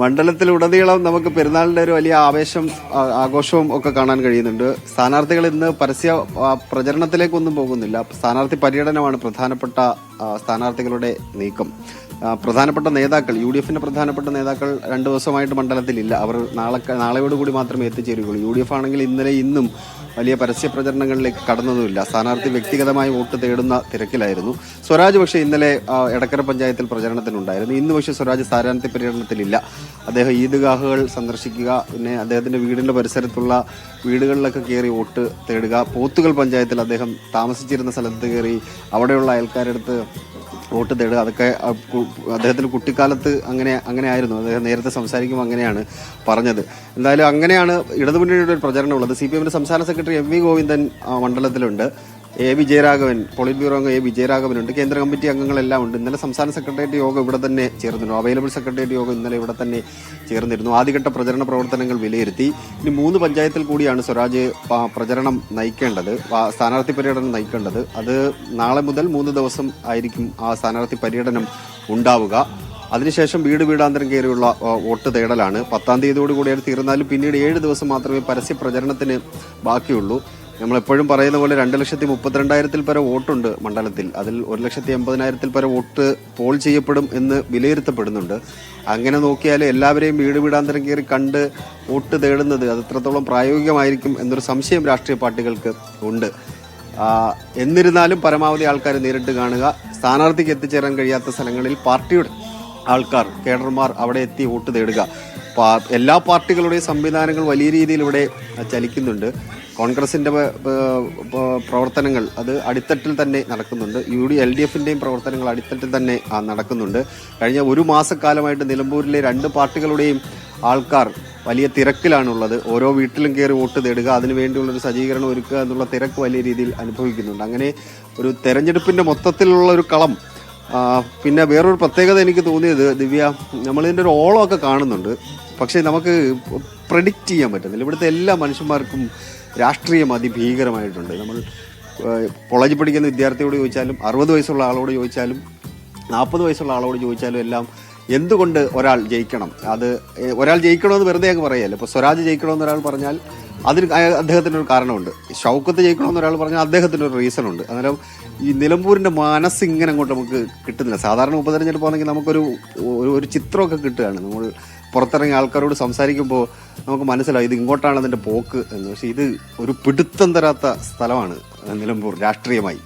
മണ്ഡലത്തിലുടനീളം നമുക്ക് പെരുന്നാളിന്റെ ഒരു വലിയ ആവേശം ആഘോഷവും ഒക്കെ കാണാൻ കഴിയുന്നുണ്ട്. സ്ഥാനാർത്ഥികൾ ഇന്ന് പരസ്യ പ്രചരണത്തിലേക്കൊന്നും പോകുന്നില്ല. സ്ഥാനാർത്ഥി പര്യടനമാണ് പ്രധാനപ്പെട്ട സ്ഥാനാർത്ഥികളുടെ നീക്കം. പ്രധാനപ്പെട്ട നേതാക്കൾ യു ഡി എഫിന്റെ പ്രധാനപ്പെട്ട നേതാക്കൾ രണ്ടു ദിവസമായിട്ട് മണ്ഡലത്തിലില്ല. അവർ നാളെ നാളെയോടുകൂടി മാത്രമേ എത്തിച്ചേരുകയുള്ളൂ. യു ഡി എഫ് ആണെങ്കിൽ ഇന്നലെ ഇന്നും വലിയ പരസ്യ പ്രചരണങ്ങളിലേക്ക് കടന്നതുമില്ല. സ്ഥാനാർത്ഥി വ്യക്തിഗതമായി വോട്ട് തേടുന്ന തിരക്കിലായിരുന്നു. സ്വരാജ് പക്ഷേ ഇന്നലെ എടക്കര പഞ്ചായത്തിൽ പ്രചരണത്തിനുണ്ടായിരുന്നു. ഇന്ന് പക്ഷേ സ്വരാജ് സ്ഥാനാർത്ഥി പര്യടനത്തിലില്ല. അദ്ദേഹം ഈദ്ഗാഹുകൾ സന്ദർശിക്കുക പിന്നെ അദ്ദേഹത്തിന്റെ വീടിന്റെ പരിസരത്തുള്ള വീടുകളിലൊക്കെ കയറി വോട്ട് തേടുക പോത്തുകൾ പഞ്ചായത്തിൽ അദ്ദേഹം താമസിച്ചിരുന്ന സ്ഥലത്ത് കയറി അവിടെയുള്ള അയൽക്കാരെടുത്ത് വോട്ട് തേടുക അതൊക്കെ അദ്ദേഹത്തിന് കുട്ടിക്കാലത്ത് അങ്ങനെ അങ്ങനെ ആയിരുന്നു. അദ്ദേഹം നേരത്തെ സംസാരിക്കുമ്പോൾ അങ്ങനെയാണ് പറഞ്ഞത്. എന്തായാലും അങ്ങനെയാണ് ഇടതുമുന്നണിയുടെ ഒരു പ്രചരണമുള്ളത് സി പി എമ്മിന്റെ സംസ്ഥാന സെക്രട്ടറി എം വി ഗോവിന്ദൻ മണ്ഡലത്തിലുണ്ട്. എ വിജയരാഘവൻ പോളിറ്റ് ബ്യൂറോ അംഗം എ വിജയരാഘവനുണ്ട് കേന്ദ്ര കമ്മിറ്റി അംഗങ്ങളെല്ലാം ഉണ്ട്. ഇന്നലെ സംസ്ഥാന സെക്രട്ടേറിയറ്റ് യോഗം ഇവിടെ തന്നെ ചേർന്നിരുന്നു. അവൈലബിൾ സെക്രട്ടേറിയറ്റ് യോഗം ഇന്നലെ ഇവിടെ തന്നെ ചേർന്നിരുന്നു. ആദ്യഘട്ട പ്രചരണ പ്രവർത്തനങ്ങൾ വിലയിരുത്തി. ഇനി മൂന്ന് പഞ്ചായത്തിൽ കൂടിയാണ് സ്വരാജ് പ്രചരണം നയിക്കേണ്ടത്. സ്ഥാനാർത്ഥി പര്യടനം നയിക്കേണ്ടത്. അത് നാളെ മുതൽ മൂന്ന് ദിവസം ആയിരിക്കും ആ സ്ഥാനാർത്ഥി പര്യടനം ഉണ്ടാവുക. അതിനുശേഷം വീട് വീടാന്തരം കയറിയുള്ള വോട്ട് തേടലാണ്. പത്താം തീയതിയോടുകൂടിയാണ് തീർന്നാലും പിന്നീട് ഏഴ് ദിവസം മാത്രമേ പരസ്യ പ്രചരണത്തിന് ബാക്കിയുള്ളൂ. നമ്മൾ എപ്പോഴും പറയുന്ന പോലെ രണ്ട് ലക്ഷത്തി മുപ്പത്തിരണ്ടായിരത്തിൽ പര വോട്ടുണ്ട് മണ്ഡലത്തിൽ. അതിൽ ഒരു ലക്ഷത്തി എൺപതിനായിരത്തിൽ പര വോട്ട് പോൾ ചെയ്യപ്പെടും എന്ന് വിലയിരുത്തപ്പെടുന്നുണ്ട്. അങ്ങനെ നോക്കിയാൽ എല്ലാവരെയും വീട് വീടാന്തരം കയറി കണ്ട് വോട്ട് തേടുന്നത് അത് എത്രത്തോളം പ്രായോഗികമായിരിക്കും എന്നൊരു സംശയം രാഷ്ട്രീയ പാർട്ടികൾക്ക് ഉണ്ട്. എന്നിരുന്നാലും പരമാവധി ആൾക്കാർ നേരിട്ട് കാണുക. സ്ഥാനാർത്ഥിക്ക് എത്തിച്ചേരാൻ കഴിയാത്ത സ്ഥലങ്ങളിൽ പാർട്ടിയുടെ ആൾക്കാർ കേഡർമാർ അവിടെ എത്തി വോട്ട് തേടുക. എല്ലാ പാർട്ടികളുടെയും സംവിധാനങ്ങൾ വലിയ രീതിയിൽ ഇവിടെ ചലിക്കുന്നുണ്ട്. പ- പ്രവർത്തനങ്ങൾ അത് അടിത്തട്ടിൽ തന്നെ നടക്കുന്നുണ്ട്. യു ഡി എൽ ഡി എഫിന്റെയും പ്രവർത്തനങ്ങൾ അടിത്തട്ടിൽ തന്നെ നടക്കുന്നുണ്ട്. കഴിഞ്ഞ ഒരു മാസക്കാലമായിട്ട് നിലമ്പൂരിലെ രണ്ട് പാർട്ടികളുടെയും ആൾക്കാർ വലിയ തിരക്കിലാണുള്ളത്. ഓരോ വീട്ടിലും കയറി വോട്ട് തേടുക അതിനു വേണ്ടിയുള്ള ഒരു സജ്ജീകരണം ഒരുക്കുക എന്നുള്ള തിരക്ക് വലിയ രീതിയിൽ അനുഭവിക്കുന്നുണ്ട്. അങ്ങനെ ഒരു തെരഞ്ഞെടുപ്പിന്റെ മൊത്തത്തിലുള്ള ഒരു കളം പിന്നെ വേറൊരു പ്രത്യേകത എനിക്ക് തോന്നിയത് ദിവ്യ നമ്മളിതിന്റെ ഒരു ഓളമൊക്കെ കാണുന്നുണ്ട്. പക്ഷേ നമുക്ക് പ്രഡിക്റ്റ് ചെയ്യാൻ പറ്റുന്നില്ല ഇവിടുത്തെ എല്ലാ മനുഷ്യന്മാർക്കും രാഷ്ട്രീയം അതിഭീകരമായിട്ടുണ്ട്. നമ്മൾ കോളേജ് കോളേജിൽ പഠിക്കുന്ന വിദ്യാർത്ഥിയോട് ചോദിച്ചാലും അറുപത് വയസ്സുള്ള ആളോട് ചോദിച്ചാലും നാൽപ്പത് വയസ്സുള്ള ആളോട് ചോദിച്ചാലും എല്ലാം എന്തുകൊണ്ട് ഒരാൾ ജയിക്കണം? അത് ഒരാൾ ജയിക്കണമെന്ന് വെറുതെ അങ്ങ് പറയല്ല? ഇപ്പോൾ സ്വരാജ് ജയിക്കണമെന്ന് ഒരാൾ പറഞ്ഞാൽ അതിന് അദ്ദേഹത്തിന്റെ ഒരു കാരണമുണ്ട്. ഷൗക്കത്ത് ജയിക്കണമെന്ന് ഒരാൾ പറഞ്ഞാൽ അദ്ദേഹത്തിന് ഒരു റീസൺ ഉണ്ട് അന്നേരം ഈ നിലമ്പൂരിന്റെ മനസ്സ് ഇങ്ങനെ അങ്ങോട്ട് നമുക്ക് കിട്ടുന്നില്ല. സാധാരണ ഉപതെരഞ്ഞെടുപ്പ് ആണെങ്കിൽ നമുക്കൊരു ഒരു ഒരു ചിത്രമൊക്കെ കിട്ടുകയാണ്. നമ്മൾ പുറത്തിറങ്ങിയ ആൾക്കാരോട് സംസാരിക്കുമ്പോൾ നമുക്ക് മനസ്സിലാവും ഇത് ഇങ്ങോട്ടാണ് അതിന്റെ പോക്ക് എന്ന്. പക്ഷേ ഇത് ഒരു പിടുത്തം തരാത്ത സ്ഥലമാണ് നിലമ്പൂർ രാഷ്ട്രീയമായി.